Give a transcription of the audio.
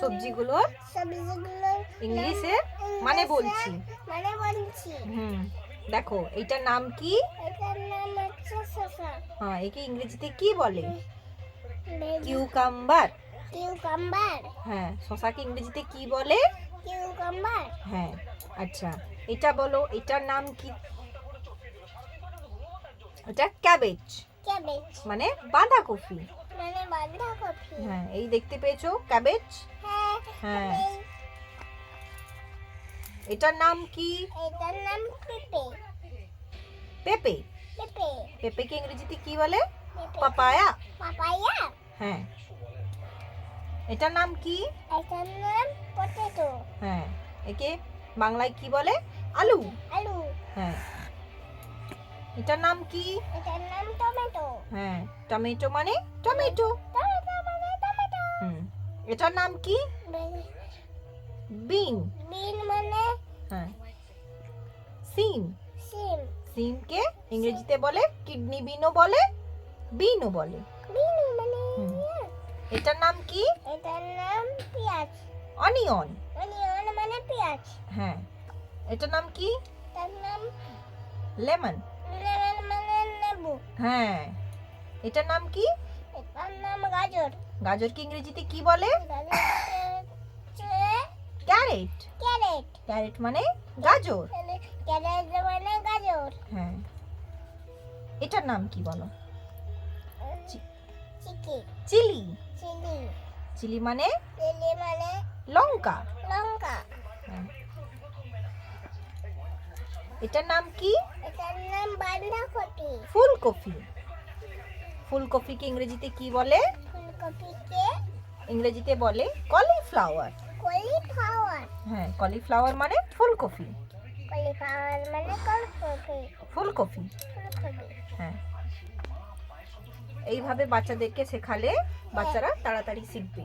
সবজিগুলোর সবজিগুলো ইংলিশে মানে বলছি। মানে বলছি। হুম দেখো নাম কি? এটার নাম শসা। হ্যাঁ একে ইংরেজিতে কি বলে? কিউকাম্বার। কিউকাম্বার। হ্যাঁ শশাকে ইংরেজিতে কি বলে? কিউকাম্বার। হ্যাঁ আচ্ছা এটা বলো এটার নাম কি? এটা ক্যাবেজ। ক্যাবেজ। মানে বাঁধাকপি। মানে বাঁধাকপি। হ্যাঁ এই দেখতে পেয়েছ? ক্যাবেজ? হ্যাঁ হ্যাঁ। এটার নাম কি? এটার নাম পেঁপে। পেঁপে? পেঁপে। পেঁপেকে ইংরেজিতে কি বলে? পাপায়া? পাপায়া। হ্যাঁ। এটার নাম কি? এটার নাম পটেটো। হ্যাঁ। একে বাংলায় কি বলে? আলু। আলু। হ্যাঁ। এটার নাম কি? এটার নাম টমেটো। হ্যাঁ টমেটো মানে টমেটো। টমেটো মানে টমেটো। হুম এটার নাম কি? বিন। বিন। মানে হ্যাঁ। সিম। সিম। সিমকে ইংরেজিতে বলে কিডনি বিনও বলে বিনও বলে। বিন মানে। এটার নাম কি? এটার নাম পেঁয়াজ। অনিয়ন। অনিয়ন মানে পেঁয়াজ। হ্যাঁ। এটার নাম কি? তার নাম লেমন। মানে হ্যাঁ। এটার নাম কি? এটার নাম গাজর গাজরকে ইংরেজিতে কি বলে? ক্যারেট। ক্যারেট ক্যারেট মানে গাজর। ক্যারেট মানে গাজর হ্যাঁ। এটার নাম কি বলো? চিলি। চিলি। চিলি। মানে? চিলি মানে লঙ্কা লঙ্কা হ্যাঁ। এটার নাম কি? এটার নাম বাঁধাকপি। ফুলকপি। ফুলকপিকে ইংরেজিতে কি বলে? ফুলকপিকে ইংরেজিতে বলে কলিফ্লাওয়ার। কলিফ্লাওয়ার। হ্যাঁ কলিফ্লাওয়ার মানে ফুলকপি। কলিফ্লাওয়ার মানে কলকপি। ফুলকপি। ফুলকপি। হ্যাঁ। এইভাবে বাচ্চাদেরকে শেখালে বাচ্চারা তাড়াতাড়ি শিখবে।